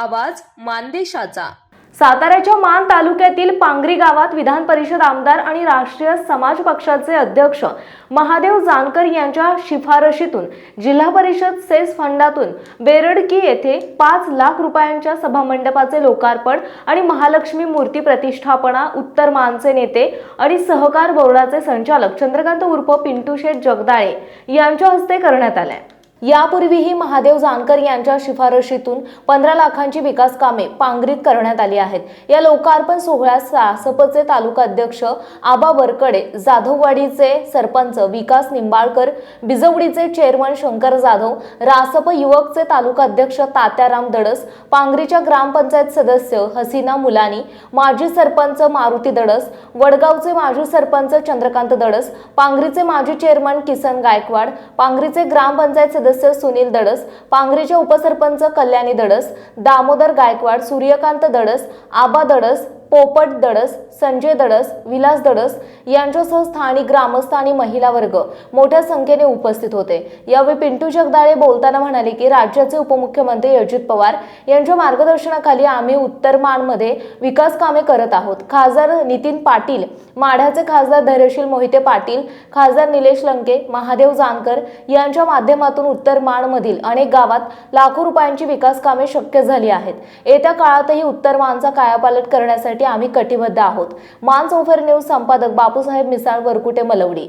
आवाज मानदेशाचा. साताऱ्याच्या मान तालुक्यातील पांगरी गावात विधान परिषद आमदार आणि राष्ट्रीय समाज पक्षाचे अध्यक्ष महादेव जानकर यांच्या शिफारशीतून जिल्हा परिषद सेस फंडातून बेरडकी येथे पाच लाख रुपयांच्या सभामंडपाचे लोकार्पण आणि महालक्ष्मी मूर्ती प्रतिष्ठापना उत्तर मानचे नेते आणि सहकार बोर्डाचे संचालक चंद्रकांत उर्फ पिंटू शेठ जगदाळे यांच्या हस्ते करण्यात आले यापूर्वीही महादेव जानकर यांच्या शिफारशीतून पंधरा लाखांची विकास कामे पांगरीत करण्यात आली आहेत. या लोकार्पण सोहळ्यात सासपचे तालुका अध्यक्ष आबा वरकडे जाधववाडीचे सरपंच विकास निंबाळकर बिजवडीचे चेअरमन शंकर जाधव रासप युवकचे तालुका अध्यक्ष तात्याराम दडस पांगरीच्या ग्रामपंचायत सदस्य हसीना मुलानी माजी सरपंच मारुती दडस वडगावचे माजी सरपंच चंद्रकांत दडस पांगरीचे माजी चेअरमन किसन गायकवाड पांगरीचे ग्रामपंचायत सदस्य सुनील दडस पांगरीचे उपसरपंच कल्याणी दडस दामोदर गायकवाड सूर्यकांत दडस आबा दडस पोपट दडस संजय दडस विलास दडस यांच्यासह स्थानिक ग्रामस्थ आणि महिला वर्ग मोठ्या संख्येने उपस्थित होते. यावेळी पिंटू जगदाळे बोलताना म्हणाले की राज्याचे उपमुख्यमंत्री अजित पवार यांच्या मार्गदर्शनाखाली आम्ही उत्तर मानमध्ये विकास कामे करत आहोत. खासदार नितीन पाटील माढ्याचे खासदार धैर्यशील मोहिते पाटील खासदार निलेश लंके महादेव जानकर यांच्या माध्यमातून उत्तर माणमधील अनेक गावात लाखो रुपयांची विकास कामे शक्य झाली आहेत. येत्या काळातही उत्तर मानचा कायापालट करण्यासाठी आम्ही कटिबद्ध आहोत. मान चौफर न्यूज संपादक बापूसाहेब मिसाळ वरकुटे मलवडी.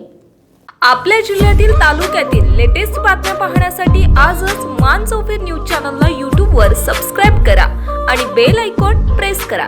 आपल्या जिल्ह्यातील तालुक्यातील लेटेस्ट बातम्या पाहण्यासाठी आजच मान चौफेर न्यूज चॅनलला यूट्यूबवर सबस्क्राईब करा आणि बेल आयकॉन प्रेस करा.